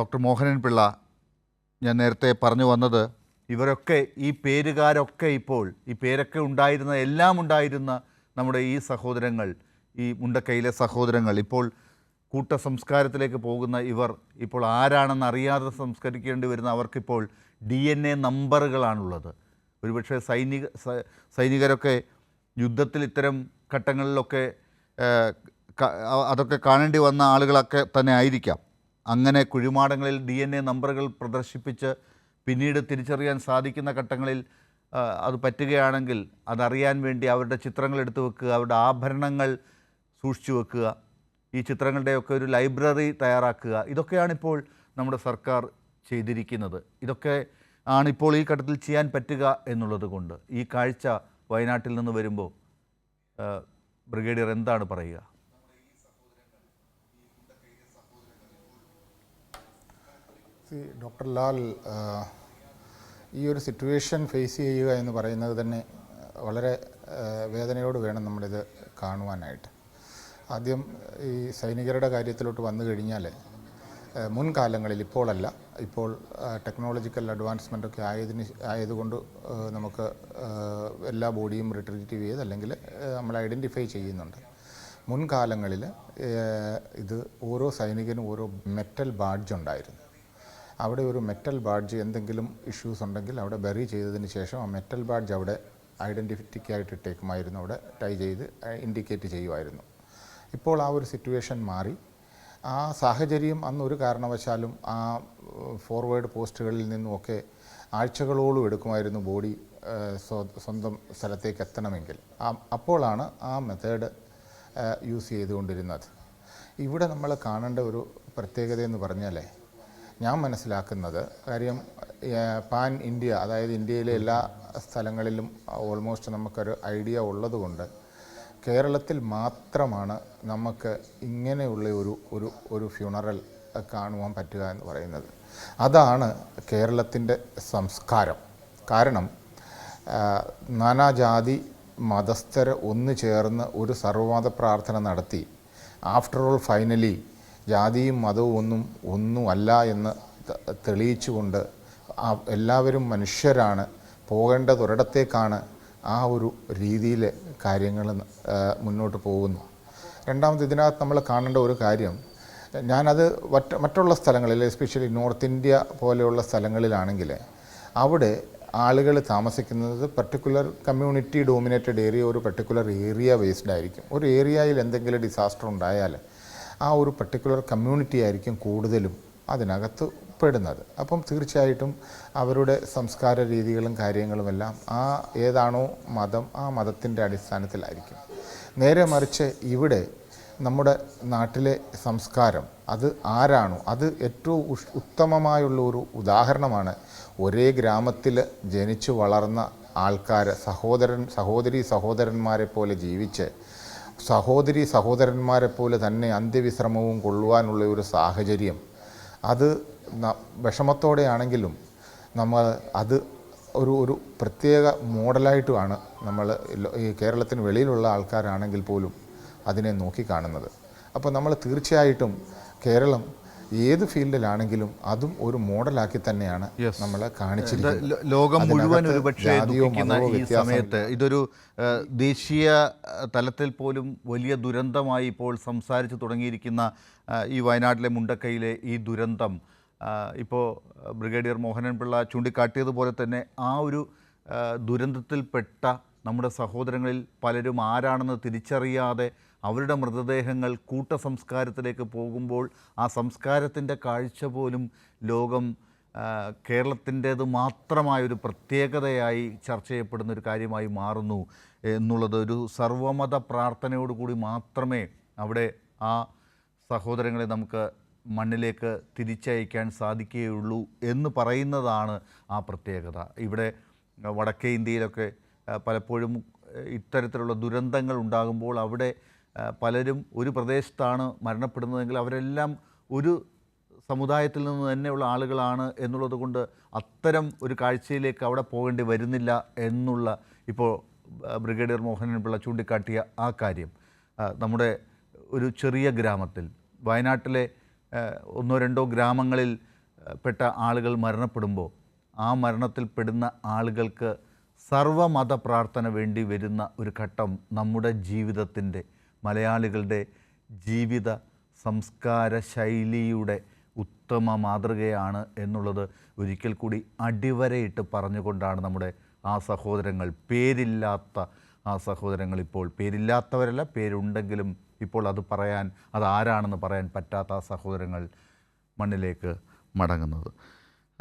Doctor Mohanan Pillai ഞാൻ നേരത്തെ പറഞ്ഞു വന്നത് ഇവരൊക്കെ ഈ പേരുകാരൊക്കെ ഇപ്പോൾ ഈ പേരൊക്കെ ഉണ്ടായിരുന്ന എല്ലാം ഉണ്ടായിരുന്ന നമ്മുടെ ഈ സഹോദരങ്ങൾ ഈ മുണ്ടക്കൈയിലെ സഹോദരങ്ങൾ ഇപ്പോൾ കൂട്ട സംസ്കാരത്തിലേക്ക് പോകുന്ന ഇവർ ഇപ്പോൾ ആരാണെന്ന് അറിയാതെ സംസ്കരിക്കേണ്ടി വരുന്ന അവർക്കിപ്പോൾ ഡി എൻ എ നമ്പറുകളാണുള്ളത്. ഒരുപക്ഷെ സൈനിക സൈനികരൊക്കെ യുദ്ധത്തിൽ ഇത്തരം ഘട്ടങ്ങളിലൊക്കെ അതൊക്കെ കാണേണ്ടി വന്ന ആളുകളൊക്കെ തന്നെ ആയിരിക്കാം. അങ്ങനെ കുഴിമാടങ്ങളിൽ ഡി എൻ എ നമ്പറുകൾ പ്രദർശിപ്പിച്ച് പിന്നീട് തിരിച്ചറിയാൻ സാധിക്കുന്ന ഘട്ടങ്ങളിൽ അത് പറ്റുകയാണെങ്കിൽ അതറിയാൻ വേണ്ടി അവരുടെ ചിത്രങ്ങൾ എടുത്തു വെക്കുക അവരുടെ ആഭരണങ്ങൾ സൂക്ഷിച്ചു വെക്കുക ഈ ചിത്രങ്ങളുടെയൊക്കെ ഒരു ലൈബ്രറി തയ്യാറാക്കുക. ഇതൊക്കെയാണിപ്പോൾ നമ്മുടെ സർക്കാർ ചെയ്തിരിക്കുന്നത്. ഇതൊക്കെ ആണിപ്പോൾ ഈ ഘട്ടത്തിൽ ചെയ്യാൻ പറ്റുക എന്നുള്ളത് കൊണ്ട് ഈ കാഴ്ച വയനാട്ടിൽ നിന്ന് വരുമ്പോൾ ബ്രിഗേഡിയർ എന്താണ് പറയുക? ഡോക്ടർ ലാൽ ഈ ഒരു സിറ്റുവേഷൻ ഫേസ് ചെയ്യുക എന്ന് പറയുന്നത് തന്നെ വളരെ വേദനയോട് വേണം നമ്മളിത് കാണുവാനായിട്ട്. ആദ്യം ഈ സൈനികരുടെ കാര്യത്തിലോട്ട് വന്നു കഴിഞ്ഞാൽ മുൻകാലങ്ങളിൽ ഇപ്പോഴല്ല ഇപ്പോൾ ടെക്നോളജിക്കൽ അഡ്വാൻസ്മെന്റ് ഒക്കെ ആയതിന് ആയതുകൊണ്ട് നമുക്ക് എല്ലാ ബോഡിയും റിട്രീറ്റീവ് ചെയ്ത് അല്ലെങ്കിൽ നമ്മൾ ഐഡന്റിഫൈ ചെയ്യുന്നുണ്ട്. മുൻകാലങ്ങളിൽ ഇത് ഓരോ സൈനികനും ഓരോ മെറ്റൽ ബാഡ്ജ് ഉണ്ടായിരുന്നു. അവിടെ ഒരു മെറ്റൽ ബാഡ്ജ് എന്തെങ്കിലും ഇഷ്യൂസ് ഉണ്ടെങ്കിൽ അവിടെ ബെറി ചെയ്തതിന് ശേഷം ആ മെറ്റൽ ബാഡ്ജ് അവിടെ ഐഡന്റിറ്റിക്കായിട്ട് ഇട്ടേക്കുമായിരുന്നു. അവിടെ ടൈ ചെയ്ത് ഇൻഡിക്കേറ്റ് ചെയ്യുമായിരുന്നു. ഇപ്പോൾ ആ ഒരു സിറ്റുവേഷൻ മാറി. ആ സാഹചര്യം അന്ന് ഒരു കാരണവശാലും ആ ഫോർവേഡ് പോസ്റ്റുകളിൽ നിന്നുമൊക്കെ ആഴ്ചകളോളം എടുക്കുമായിരുന്നു ബോഡി സ്വന്തം സ്ഥലത്തേക്ക് എത്തണമെങ്കിൽ. അപ്പോഴാണ് ആ മെത്തേഡ് യൂസ് ചെയ്തുകൊണ്ടിരുന്നത്. ഇവിടെ നമ്മൾ കാണേണ്ട ഒരു പ്രത്യേകത എന്ന് പറഞ്ഞാലേ ഞാൻ മനസ്സിലാക്കുന്നത് കാര്യം പാൻ ഇന്ത്യ അതായത് ഇന്ത്യയിലെ എല്ലാ സ്ഥലങ്ങളിലും ഓൾമോസ്റ്റ് നമുക്കൊരു ഐഡിയ ഉള്ളതുകൊണ്ട് കേരളത്തിൽ മാത്രമാണ് നമുക്ക് ഇങ്ങനെയുള്ള ഒരു ഒരു ഒരു ഫ്യൂണറൽ കാണുവാൻ പറ്റുക എന്ന് പറയുന്നത്. അതാണ് കേരളത്തിന്റെ സംസ്കാരം. കാരണം നാനാജാതി മതസ്ഥർ ഒന്നു ചേർന്ന് ഒരു സർവമത പ്രാർത്ഥന നടത്തി. ആഫ്റ്റർ ഓൾ ഫൈനലി ജാതിയും മതവും ഒന്നും ഒന്നുമല്ല എന്ന് തെളിയിച്ചുകൊണ്ട് എല്ലാവരും മനുഷ്യരാണ്. പോകേണ്ടതൊരിടത്തേക്കാണ് ആ ഒരു രീതിയിൽ കാര്യങ്ങൾ മുന്നോട്ട് പോകുന്നു രണ്ടാമത് ഇതിനകത്ത് നമ്മൾ കാണേണ്ട ഒരു കാര്യം ഞാനത് മറ്റ് മറ്റുള്ള സ്ഥലങ്ങളിൽ എസ്പെഷ്യലി നോർത്ത് ഇന്ത്യ പോലെയുള്ള സ്ഥലങ്ങളിലാണെങ്കിൽ അവിടെ ആളുകൾ താമസിക്കുന്നത് പർട്ടിക്കുലർ കമ്മ്യൂണിറ്റി ഡോമിനേറ്റഡ് ഏരിയ ഒരു പർട്ടിക്കുലർ ഏരിയ ബേസ്ഡ് ആയിരിക്കും. ഒരു ഏരിയയിൽ എന്തെങ്കിലും ഡിസാസ്റ്റർ ഉണ്ടായാൽ ആ ഒരു പർട്ടിക്കുലർ കമ്മ്യൂണിറ്റി ആയിരിക്കും കൂടുതലും അതിനകത്ത് പെടുന്നത്. അപ്പം തീർച്ചയായിട്ടും അവരുടെ സംസ്കാര രീതികളും കാര്യങ്ങളുമെല്ലാം ആ ഏതാണോ മതം ആ മതത്തിന്റെ അടിസ്ഥാനത്തിലായിരിക്കും. നേരെ മറിച്ച് ഇവിടെ നമ്മുടെ നാട്ടിലെ സംസ്കാരം അത് ആരാണോ അത് ഏറ്റവും ഉത്തമമായുള്ള ഒരു ഉദാഹരണമാണ് ഒരേ ഗ്രാമത്തിൽ ജനിച്ചു വളർന്ന ആൾക്കാർ സഹോദരൻ സഹോദരി സഹോദരന്മാരെ പോലെ ജീവിച്ച് സഹോദരി സഹോദരന്മാരെ പോലെ തന്നെ അന്ത്യവിശ്രമവും കൊള്ളുവാനുള്ള ഒരു സാഹചര്യം. അത് വിഷമത്തോടെയാണെങ്കിലും നമ്മൾ അത് ഒരു ഒരു പ്രത്യേക മോഡലായിട്ടുമാണ് നമ്മൾ ഈ കേരളത്തിന് വെളിയിലുള്ള ആൾക്കാരാണെങ്കിൽ പോലും അതിനെ നോക്കിക്കാണുന്നത് അപ്പോൾ നമ്മൾ തീർച്ചയായിട്ടും കേരളം ഏത് ഫീൽഡിലാണെങ്കിലും അതും ഒരു മോഡലാക്കി തന്നെയാണ് നമ്മൾ കാണിച്ചിരിക്കുന്നത്. ലോകം മുഴുവൻ ഒരു ഒരുപക്ഷെ ദുഃഖിക്കുന്ന ഈ സമയത്ത് ഇതൊരു ദേശീയ തലത്തിൽ പോലും വലിയ ദുരന്തമായി ഇപ്പോൾ സംസാരിച്ചു തുടങ്ങിയിരിക്കുന്ന ഈ വയനാട്ടിലെ മുണ്ടക്കൈയിലെ ഈ ദുരന്തം ഇപ്പോൾ ബ്രിഗേഡിയർ മോഹനൻ പിള്ള ചൂണ്ടിക്കാട്ടിയതുപോലെ തന്നെ ആ ഒരു ദുരന്തത്തിൽപ്പെട്ട നമ്മുടെ സഹോദരങ്ങളിൽ പലരും ആരാണെന്ന് തിരിച്ചറിയാതെ അവരുടെ മൃതദേഹങ്ങൾ കൂട്ടസംസ്കാരത്തിലേക്ക് പോകുമ്പോൾ ആ സംസ്കാരത്തിന്റെ കാഴ്ച പോലും ലോകം കേരളത്തിന്റേത് മാത്രമായൊരു പ്രത്യേകതയായി ചർച്ച ചെയ്യപ്പെടുന്ന ഒരു കാര്യമായി മാറുന്നു എന്നുള്ളത് ഒരു സർവമത പ്രാർത്ഥനയോടുകൂടി മാത്രമേ അവിടെ ആ സഹോദരങ്ങളെ നമുക്ക് മണ്ണിലേക്ക് തിരിച്ചയക്കാൻ സാധിക്കുകയുള്ളൂ എന്ന് പറയുന്നതാണ് ആ പ്രത്യേകത. ഇവിടെ വടക്കേ ഇന്ത്യയിലൊക്കെ പലപ്പോഴും ഇത്തരത്തിലുള്ള ദുരന്തങ്ങൾ ഉണ്ടാകുമ്പോൾ അവിടെ പലരും ഒരു പ്രദേശത്താണ് മരണപ്പെടുന്നതെങ്കിൽ അവരെല്ലാം ഒരു സമുദായത്തിൽ നിന്ന് തന്നെയുള്ള ആളുകളാണ് എന്നുള്ളത് കൊണ്ട് അത്തരം ഒരു കാഴ്ചയിലേക്ക് അവിടെ പോകേണ്ടി വരുന്നില്ല എന്നുള്ള ഇപ്പോൾ ബ്രിഗേഡിയർ മോഹനൻ പിള്ള ചൂണ്ടിക്കാട്ടിയ ആ കാര്യം. നമ്മുടെ ഒരു ചെറിയ ഗ്രാമത്തിൽ വയനാട്ടിലെ ഒന്നോ രണ്ടോ ഗ്രാമങ്ങളിൽ പെട്ട ആളുകൾ മരണപ്പെടുമ്പോൾ ആ മരണത്തിൽ പെടുന്ന ആളുകൾക്ക് സർവമത പ്രാർത്ഥന വേണ്ടി വരുന്ന ഒരു ഘട്ടം നമ്മുടെ ജീവിതത്തിന്റെ മലയാളികളുടെ ജീവിത സംസ്കാര ശൈലിയുടെ ഉത്തമ മാതൃകയാണ് എന്നുള്ളത് ഒരിക്കൽ കൂടി അടിവരയിട്ട് പറഞ്ഞുകൊണ്ടാണ് നമ്മുടെ ആ സഹോദരങ്ങൾ. പേരില്ലാത്ത ആ സഹോദരങ്ങൾ ഇപ്പോൾ. പേരില്ലാത്തവരല്ല പേരുണ്ടെങ്കിലും ഇപ്പോൾ അത് പറയാൻ അത് ആരാണെന്ന് പറയാൻ പറ്റാത്ത ആ സഹോദരങ്ങൾ മണ്ണിലേക്ക് മടങ്ങുന്നത്.